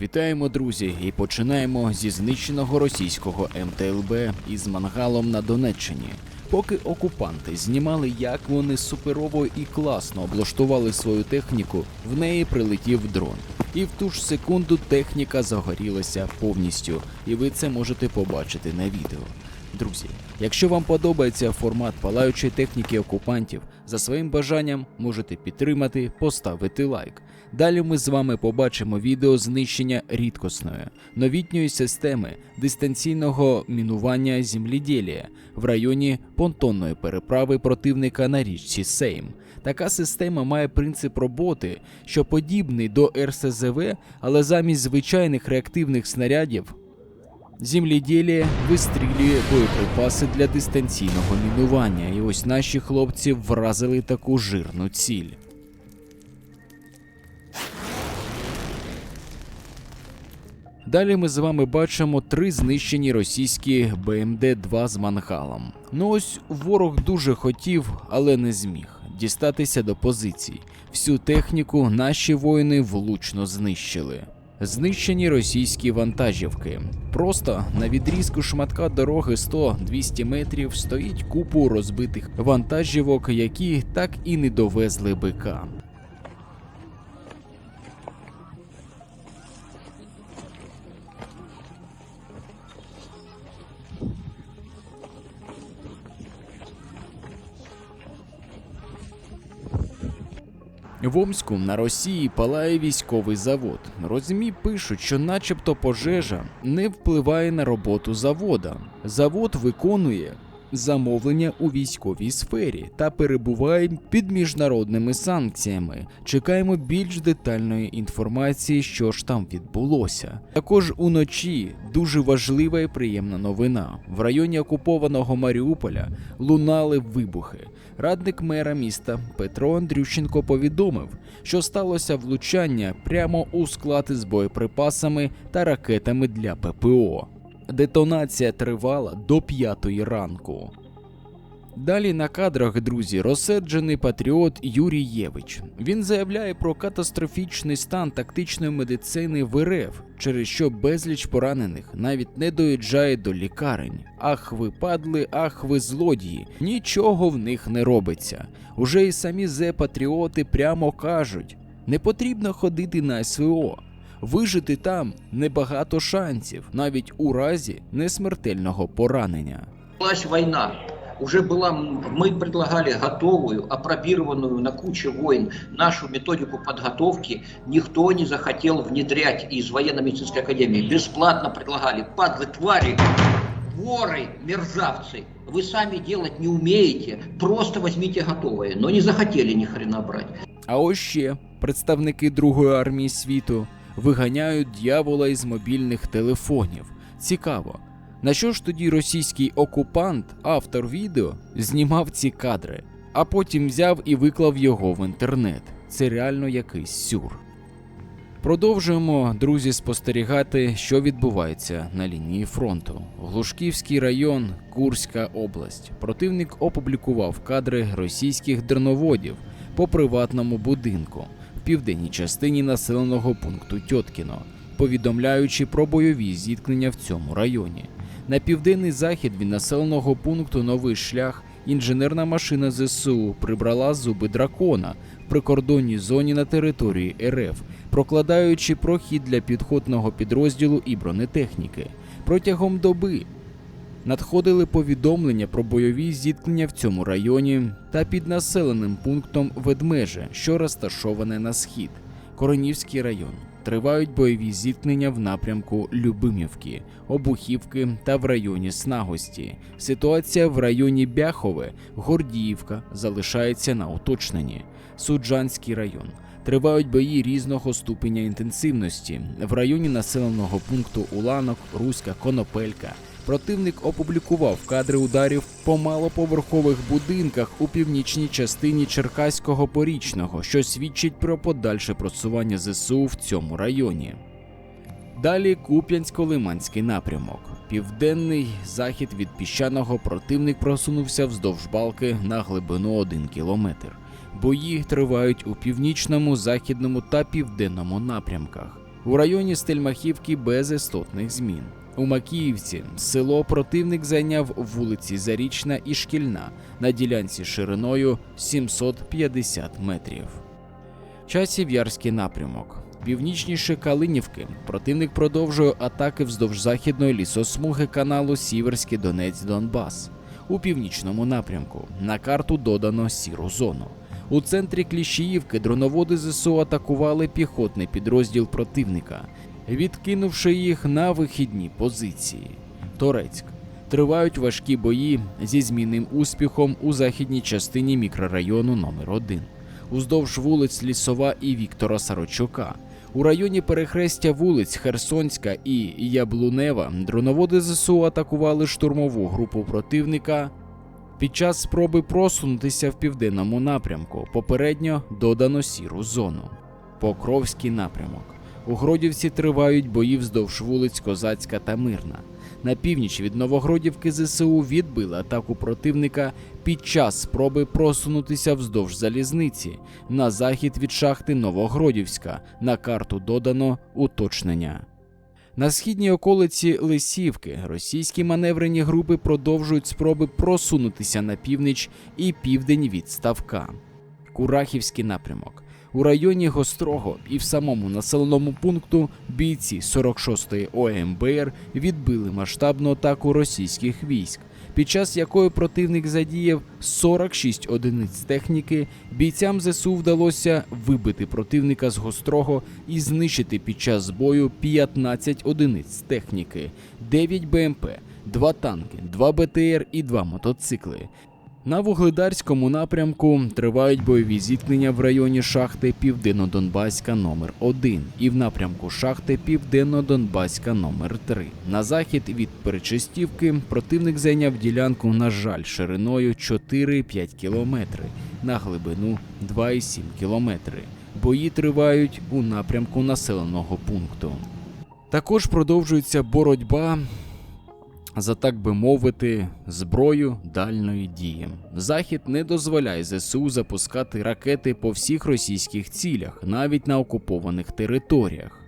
Вітаємо, друзі, і починаємо зі знищеного російського МТЛБ із мангалом на Донеччині. Поки окупанти знімали, як вони суперово і класно облаштували свою техніку, в неї прилетів дрон. І в ту ж секунду техніка загорілася повністю, і ви це можете побачити на відео. Друзі, якщо вам подобається формат палаючої техніки окупантів, за своїм бажанням можете підтримати, поставити лайк. Далі ми з вами побачимо відео знищення рідкісної новітньої системи дистанційного мінування земліділля в районі понтонної переправи противника на річці Сейм. Така система має принцип роботи, що подібний до РСЗВ, але замість звичайних реактивних снарядів Земліділля вистрілює боєприпаси для дистанційного мінування, і ось наші хлопці вразили таку жирну ціль. Далі ми з вами бачимо три знищені російські БМД-2 з мангалом. Ну ось ворог дуже хотів, але не зміг дістатися до позицій. Всю техніку наші воїни влучно знищили. Знищені російські вантажівки. Просто на відрізку шматка дороги 100-200 метрів стоїть купу розбитих вантажівок, які так і не довезли бика. В Омську на Росії палає військовий завод. Розмі пишуть, що начебто пожежа не впливає на роботу завода. Завод виконує замовлення у військовій сфері та перебуває під міжнародними санкціями. Чекаємо більш детальної інформації, що ж там відбулося. Також уночі дуже важлива і приємна новина. В районі окупованого Маріуполя лунали вибухи. Радник мера міста Петро Андрющенко повідомив, що сталося влучання прямо у склад із боєприпасами та ракетами для ППО. Детонація тривала до п'ятої ранку. Далі на кадрах, друзі, розсерджений патріот Юрій Євич. Він заявляє про катастрофічний стан тактичної медицини в РФ, через що безліч поранених навіть не доїжджає до лікарень. Ах, ви падли, ах, ви злодії. Нічого в них не робиться. Уже і самі зе-патріоти прямо кажуть: не потрібно ходити на СВО. Вижити там небагато шансів, навіть у разі несмертельного поранення. Началась война Уже была, м, мы предлагали готовую, опробированную на куче войн нашу методику подготовки. Никто не захотел внедрять из военно-медицинской академии. Бесплатно предлагали. Падлы, твари, воры, мерзавцы. Вы сами делать не умеете. Просто возьмите готовое. Но не захотели ни хрена брать. А ось ще представники Другої армії світу виганяють дьявола із мобільних телефонів. Цікаво. на що ж тоді російський окупант, автор відео, знімав ці кадри, а потім взяв і виклав його в інтернет. Це реально якийсь сюр. Продовжуємо, друзі, спостерігати, що відбувається на лінії фронту. Глушківський район, Курська область. Противник опублікував кадри російських дроноводів по приватному будинку в південній частині населеного пункту Тьоткіно, повідомляючи про бойові зіткнення в цьому районі. На південний захід від населеного пункту Новий шлях інженерна машина ЗСУ прибрала зуби дракона в прикордонній зоні на території РФ, прокладаючи прохід для підходного підрозділу і бронетехніки. Протягом доби надходили повідомлення про бойові зіткнення в цьому районі та під населеним пунктом Ведмеже, що розташоване на схід, Коронівський район. Тривають бойові зіткнення в напрямку Любимівки, Обухівки та в районі Снагості. Ситуація в районі Бяхове, Гордіївка залишається на уточненні. Суджанський район. Тривають бої різного ступеня інтенсивності в районі населеного пункту Уланок, Руська, Конопелька. Противник опублікував кадри ударів по малоповерхових будинках у північній частині Черкаського порічного, що свідчить про подальше просування ЗСУ в цьому районі. Далі Куп'янсько-Лиманський напрямок. Південний захід від піщаного противник просунувся вздовж балки на глибину 1 кілометр. Бої тривають у північному, західному та південному напрямках. У районі Стельмахівки без істотних змін. У Макіївці село противник зайняв вулиці Зарічна і Шкільна на ділянці шириною 750 метрів. Часів Ярський напрямок. Північніше Калинівки противник продовжує атаки вздовж західної лісосмуги каналу Сіверський Донець Донбас. У північному напрямку на карту додано сіру зону. У центрі Кліщіївки дроноводи ЗСУ атакували піхотний підрозділ противника, відкинувши їх на вихідні позиції. Торецьк. Тривають важкі бої зі змінним успіхом у західній частині мікрорайону номер 1 уздовж вулиць Лісова і Віктора Сарочука. У районі перехрестя вулиць Херсонська і Яблунева дроноводи ЗСУ атакували штурмову групу противника під час спроби просунутися в південному напрямку. Попередньо додано сіру зону. Покровський напрямок. У Гродівці тривають бої вздовж вулиць Козацька та Мирна. На північ від Новогродівки ЗСУ відбили атаку противника під час спроби просунутися вздовж залізниці на захід від шахти Новогродівська. На карту додано уточнення. На східній околиці Лисівки російські маневрені групи продовжують спроби просунутися на північ і південь від ставка. Курахівський напрямок. У районі Гострого і в самому населеному пункту бійці 46-ї ОМБР відбили масштабну атаку російських військ, під час якої противник задіяв 46 одиниць техніки. Бійцям ЗСУ вдалося вибити противника з гострого і знищити під час бою 15 одиниць техніки, 9 БМП, 2 танки, 2 БТР і 2 мотоцикли. На вугледарському напрямку тривають бойові зіткнення в районі шахти Південно-Донбаська номер 1 і в напрямку шахти Південно-Донбаська номер 3 На захід від Перечистівки противник зайняв ділянку, на жаль, шириною 4-5 кілометри, на глибину 2,7 кілометри. Бої тривають у напрямку населеного пункту. Також продовжується боротьба за так би мовити, зброю дальної дії. Захід не дозволяє ЗСУ запускати ракети по всіх російських цілях, навіть на окупованих територіях.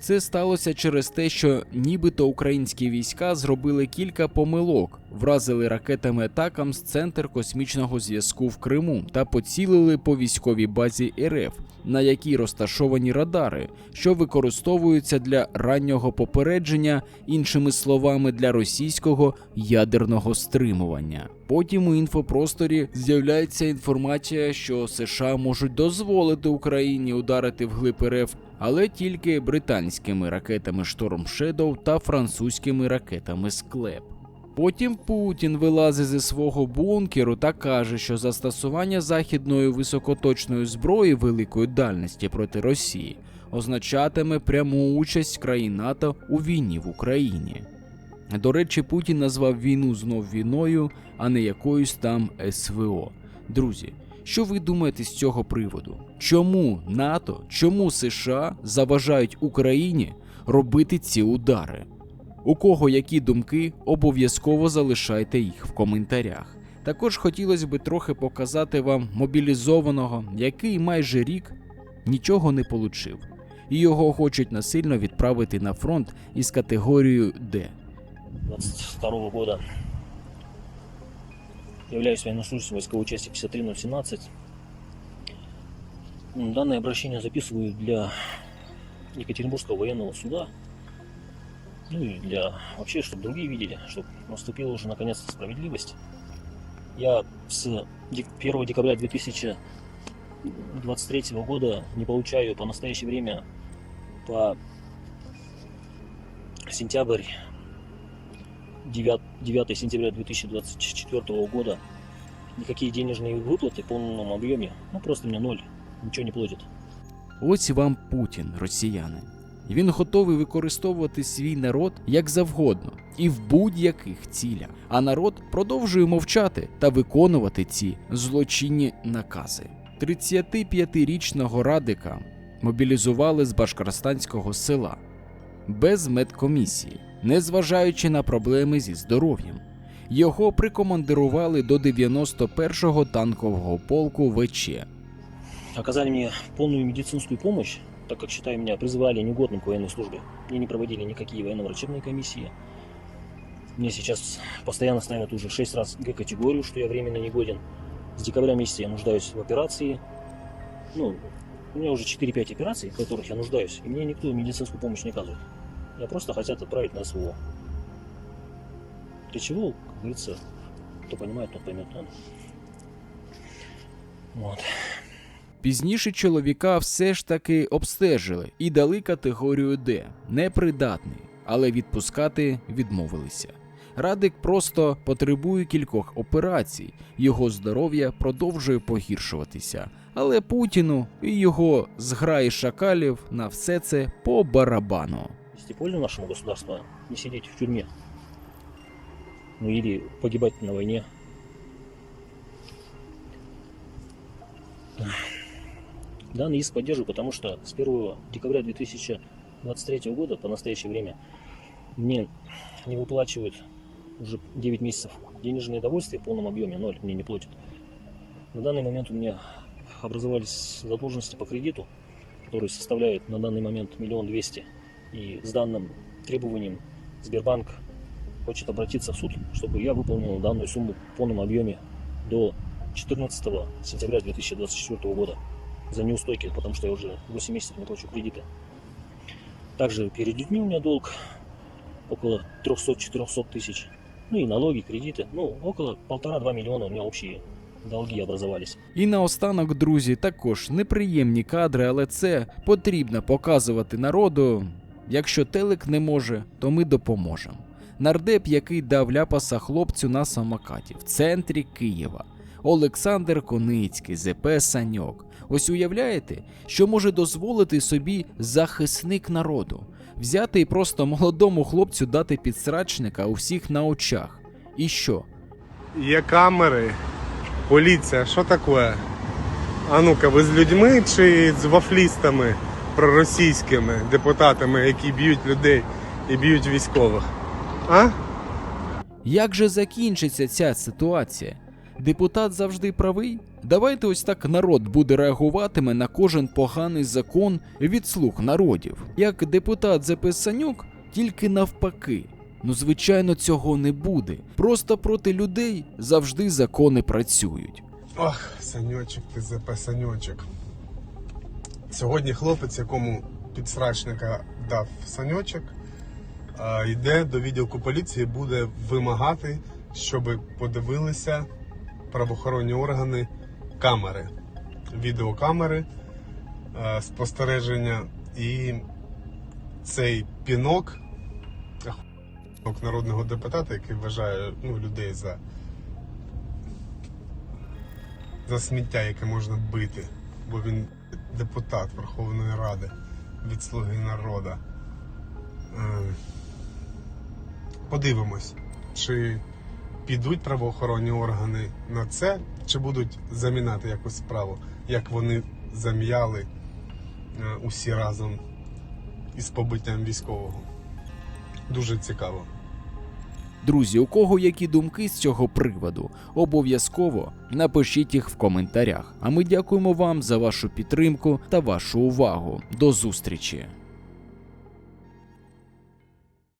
Це сталося через те, що нібито українські війська зробили кілька помилок, вразили ракетами атакам з центр космічного зв'язку в Криму та поцілили по військовій базі РФ, на якій розташовані радари, що використовуються для раннього попередження, іншими словами, для російського ядерного стримування. Потім у інфопросторі з'являється інформація, що США можуть дозволити Україні ударити вглиб РФ, але тільки британськими ракетами Storm Shadow та французькими ракетами Склеп. Потім Путін вилазить зі свого бункеру та каже, що застосування західної високоточної зброї великої дальності проти Росії означатиме пряму участь країн НАТО у війні в Україні. До речі, Путін назвав війну знов війною, а не якоюсь там СВО. Друзі, що ви думаєте з цього приводу? Чому НАТО, чому США заважають Україні робити ці удари? У кого які думки, обов'язково залишайте їх в коментарях. Також хотілося б трохи показати вам мобілізованого, який майже рік нічого не получив, і його хочуть насильно відправити на фронт із категорією Д. 22 года. Являюсь военнослужащим войсковой части 53017. М, Данное обращение записываю для Екатеринбургского военного суда. Ну и для вообще, чтобы другие видели, чтобы наступила уже наконец-то справедливость. Я с дек- 1 декабря 2023 года не получаю по настоящее время по сентябрь 9, 9 сентября 2024 года никакие денежные выплаты в полном объеме, ну просто мне ноль, ничего не платят. Ось вам Путін, росіянин. Він готовий використовувати свій народ як завгодно і в будь-яких цілях. А народ продовжує мовчати та виконувати ці злочинні накази. 35-річного радика мобілізували з башкорстанського села без медкомісії, незважаючи на проблеми зі здоров'ям. Його прикомандирували до 91-го танкового полку ВЧ. Оказали мне полную медицинскую помощь так как считаю меня призвали негодным к военной службе. Мне не проводили никакие военно-врачебные комиссии. Мне сейчас постоянно ставят уже 6 раз Г-категорию, что я временно негоден. С декабря месяца я нуждаюсь в операции. Ну, у меня уже 4-5 операций, в которых я нуждаюсь, и мне никто медицинскую помощь не оказывает. Я просто хотят отправить на СВО. Для чего, как говорится, кто понимает, тот поймет, наверное. Вот. Пізніше чоловіка все ж таки обстежили і дали категорію Д непридатний, але відпускати відмовилися. Радик просто потребує кількох операцій, його здоров'я продовжує погіршуватися. Але Путіну і його зграї шакалів на все це по барабану. Вести пользу нашему государству, а не сидеть в тюрьме. Ну или погибать на войне. Данный иск поддерживаю, потому что с 1 декабря 2023 года по настоящее время мне не выплачивают уже 9 месяцев денежные довольствия в полном объеме, ноль мне не платят. На данный момент у меня образовались задолженности по кредиту, которые составляют на данный момент миллион двести. И с данным требованием Сбербанк хочет обратиться в суд, чтобы я выполнил данную сумму в полном объеме до 14 сентября 2024 года за неустойки, потому что я уже 8 месяцев не плачу кредиты. Также перед людьми у меня долг около 300-400 тысяч. Ну и налоги, кредиты. Ну, около полтора-два миллиона у меня общие долги образовались. І наостанок, друзі, також неприємні кадри, але це потрібно показувати народу. Якщо телек не може, то ми допоможемо. Нардеп, який дав ляпаса хлопцю на самокаті в центрі Києва. Олександр Коницький, ЗП Саньок. Ось уявляєте, що може дозволити собі захисник народу взяти і просто молодому хлопцю дати підсрачника у всіх на очах. І що? Є камери. Поліція, що таке? А ну-ка, ви з людьми чи з вафлістами проросійськими депутатами, які б'ють людей і б'ють військових? А? Як же закінчиться ця ситуація? Депутат завжди правий? Давайте ось так народ буде реагуватиме на кожен поганий закон від слуг народів. Як депутат ЗП Санюк, тільки навпаки. Ну, звичайно, цього не буде. Просто проти людей завжди закони працюють. Ох, саньочок, ти ЗП саньочок. Сьогодні хлопець, якому підсрачника дав саньочок, йде до відділку поліції, буде вимагати, щоб подивилися правоохоронні органи камери, відеокамери, спостереження. І цей пінок народного депутата, який вважає ну, людей за за сміття, яке можна бити, бо він депутат Верховної Ради від Слуги народу. Е, Подивимось, чи підуть правоохоронні органи на це, чи будуть замінати якусь справу, як вони зам'яли е, усі разом із побиттям військового. Дуже цікаво. Друзі, у кого які думки з цього приводу? Обов'язково напишіть їх в коментарях. А ми дякуємо вам за вашу підтримку та вашу увагу. До зустрічі!